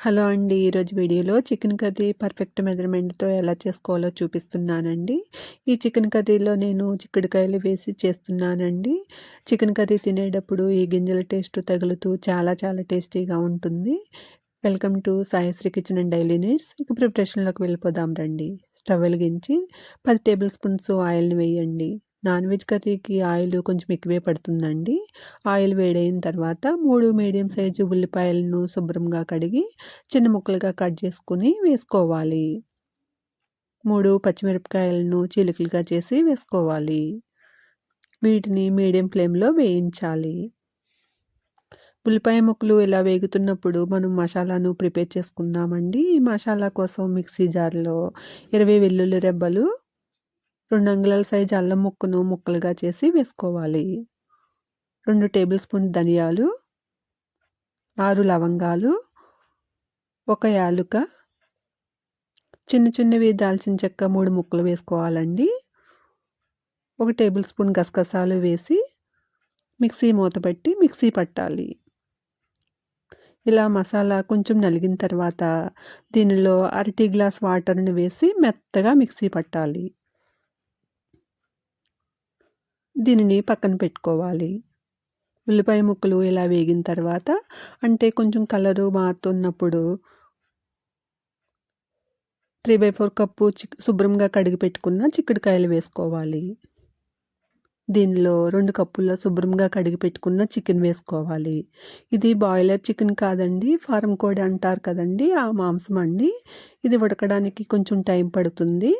Hello అండి ఈరోజు వీడియోలో చికెన్ కర్రీ పర్ఫెక్ట్ మెజర్మెంట్తో ఎలా చేసుకోవాలో చూపిస్తున్నానండి. ఈ చికెన్ కర్రీలో నేను చిక్కుడుకాయలు వేసి చేస్తున్నానండి. చికెన్ కర్రీ తినేటప్పుడు ఈ గింజల టేస్ట్ తగులుతూ చాలా చాలా టేస్టీగా ఉంటుంది. Welcome to Saisri kitchen and daily needs. ఇక ప్రిపరేషన్లోకి వెళ్ళిపోదాం రండి. స్టవ్ వెలిగించి పది టేబుల్ స్పూన్స్ ఆయిల్ని వేయండి. నాన్ వెజ్ కర్రీకి ఆయిల్ కొంచెం ఎక్కువే పడుతుందండి. ఆయిల్ వేడైన తర్వాత మూడు మీడియం సైజు ఉల్లిపాయలను శుభ్రంగా కడిగి చిన్న ముక్కలుగా కట్ చేసుకుని వేసుకోవాలి. మూడు పచ్చిమిరపకాయలను చిలుకలుగా చేసి వేసుకోవాలి. వీటిని మీడియం ఫ్లేమ్లో వేయించాలి. ఉల్లిపాయ ముక్కలు ఇలా వేగుతున్నప్పుడు మనం మసాలాను ప్రిపేర్ చేసుకుందామండి. ఈ మసాలా కోసం మిక్సీ జార్లో ఇరవై వెల్లుల్లి రెబ్బలు రెండు అంగుళాల సైజు అల్లం ముక్కను ముక్కలుగా చేసి వేసుకోవాలి. రెండు టేబుల్ స్పూన్ ధనియాలు ఆరు లవంగాలు ఒక యాలుక చిన్న చిన్నవి దాల్చిన చెక్క మూడు ముక్కలు వేసుకోవాలండి. ఒక టేబుల్ స్పూన్ గసగసాలు వేసి మిక్సీ మూత పెట్టి మిక్సీ పట్టాలి. ఇలా మసాలా కొంచెం నలిగిన తర్వాత దీనిలో అరటి గ్లాస్ వాటర్ని వేసి మెత్తగా మిక్సీ పట్టాలి. దీనిని పక్కన పెట్టుకోవాలి. ఉల్లిపాయ ముక్కలు ఇలా వేగిన తర్వాత అంటే కొంచెం కలరు మారుతున్నప్పుడు త్రీ బై ఫోర్ కప్పు చిక్ శుభ్రంగా కడిగి పెట్టుకున్న చిక్కుడుకాయలు వేసుకోవాలి. దీనిలో రెండు కప్పుల్లో శుభ్రంగా కడిగి పెట్టుకున్న చికెన్ వేసుకోవాలి. ఇది బాయిలర్ చికెన్ కాదండి ఫారం కోడి అంటారు కదండి ఆ మాంసం అండి. ఇది ఉడకడానికి కొంచెం టైం పడుతుంది.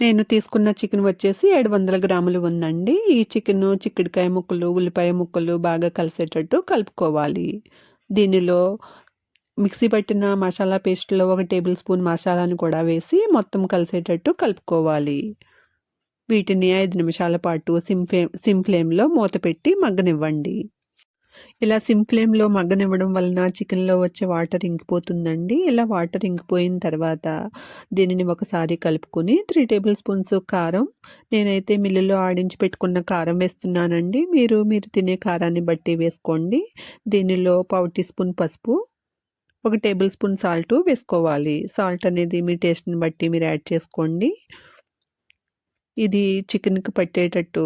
నేను తీసుకున్న చికెన్ వచ్చేసి ఏడు వందల గ్రాములు ఉందండి. ఈ చికెన్ చిక్కుడుకాయ ముక్కలు ఉల్లిపాయ ముక్కలు బాగా కలిసేటట్టు కలుపుకోవాలి. దీనిలో మిక్సీ పట్టిన మసాలా పేస్ట్లో ఒక టేబుల్ స్పూన్ మసాలాను కూడా వేసి మొత్తం కలిసేటట్టు కలుపుకోవాలి. వీటిని ఐదు నిమిషాల పాటు సిమ్ ఫ్లేమ్ సిమ్ ఫ్లేమ్లో మూత పెట్టి మగ్గనివ్వండి. ఇలా సిమ్ ఫ్లేమ్లో మగ్గనివ్వడం వలన చికెన్లో వచ్చే వాటర్ ఇంకిపోతుందండి. ఇలా వాటర్ ఇంకిపోయిన తర్వాత దీనిని ఒకసారి కలుపుకొని త్రీ టేబుల్ స్పూన్స్ కారం నేనైతే మిల్లులో ఆడించి పెట్టుకున్న కారం వేస్తున్నానండి. మీరు మీరు తినే కారాన్ని బట్టి వేసుకోండి. దీనిలో పావు టీ స్పూన్ పసుపు ఒక టేబుల్ స్పూన్ సాల్ట్ వేసుకోవాలి. సాల్ట్ అనేది మీ టేస్ట్ని బట్టి మీరు యాడ్ చేసుకోండి. ఇది చికెన్కి పట్టేటట్టు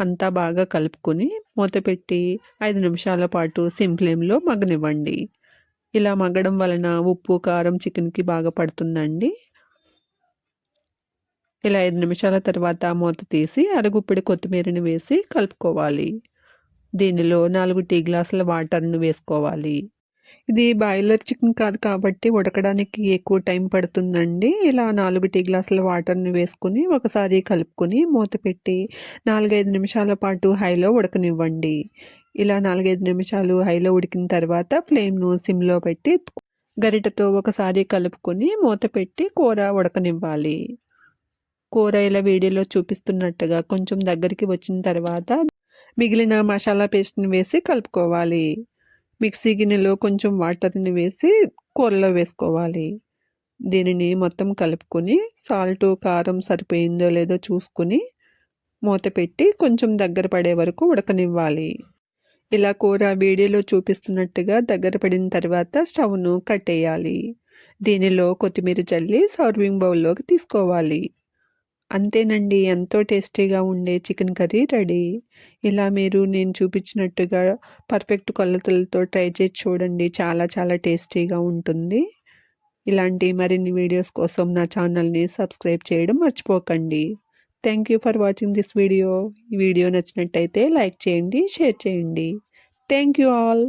అంతా బాగా కలుపుకొని మూత పెట్టి ఐదు నిమిషాల పాటు సిమ్ ఫ్లేమ్లో మగ్గనివ్వండి. ఇలా మగ్గడం వలన ఉప్పు కారం చికెన్కి బాగా పడుతుందండి. ఇలా ఐదు నిమిషాల తర్వాత మూత తీసి అరగుప్పిడి కొత్తిమీరని వేసి కలుపుకోవాలి. దీనిలో నాలుగు టీ గ్లాసుల వాటర్ను వేసుకోవాలి. ఇది బాయిలర్ చికెన్ కాదు కాబట్టి ఉడకడానికి ఎక్కువ టైం పడుతుందండి. ఇలా నాలుగు టీ గ్లాసుల వాటర్ని వేసుకుని ఒకసారి కలుపుకొని మూత పెట్టి నాలుగైదు నిమిషాల పాటు హైలో ఉడకనివ్వండి. ఇలా నాలుగైదు నిమిషాలు హైలో ఉడికిన తర్వాత ఫ్లేమ్ను సిమ్లో పెట్టి గరిటతో ఒకసారి కలుపుకొని మూత పెట్టి కూర ఉడకనివ్వాలి. కూర ఇలా వీడియోలో చూపిస్తున్నట్టుగా కొంచెం దగ్గరికి వచ్చిన తర్వాత మిగిలిన మసాలా పేస్ట్ని వేసి కలుపుకోవాలి. మిక్సీ గిన్నెలో కొంచెం వాటర్ని వేసి కూరలో వేసుకోవాలి. దీనిని మొత్తం కలుపుకొని సాల్ట్ కారం సరిపోయిందో లేదో చూసుకుని మూత పెట్టి కొంచెం దగ్గర పడే వరకు ఉడకనివ్వాలి. ఇలా కూర వీడియోలో చూపిస్తున్నట్టుగా దగ్గర పడిన తర్వాత స్టవ్ను కట్టేయాలి. దీనిలో కొత్తిమీర చల్లి సర్వింగ్ బౌల్లోకి తీసుకోవాలి. అంతేనండి. ఎంతో టేస్టీగా ఉండే చికెన్ కర్రీ రెడీ. ఇలా మీరు నేను చూపించినట్టుగా పర్ఫెక్ట్ కొలతలతో ట్రై చేసి చూడండి. చాలా చాలా టేస్టీగా ఉంటుంది. ఇలాంటి మరిన్ని వీడియోస్ కోసం నా ఛానల్ని సబ్స్క్రైబ్ చేయడం మర్చిపోకండి. Thank you for watching this video. ఈ వీడియో నచ్చినట్టయితే లైక్ చేయండి షేర్ చేయండి. Thank you all.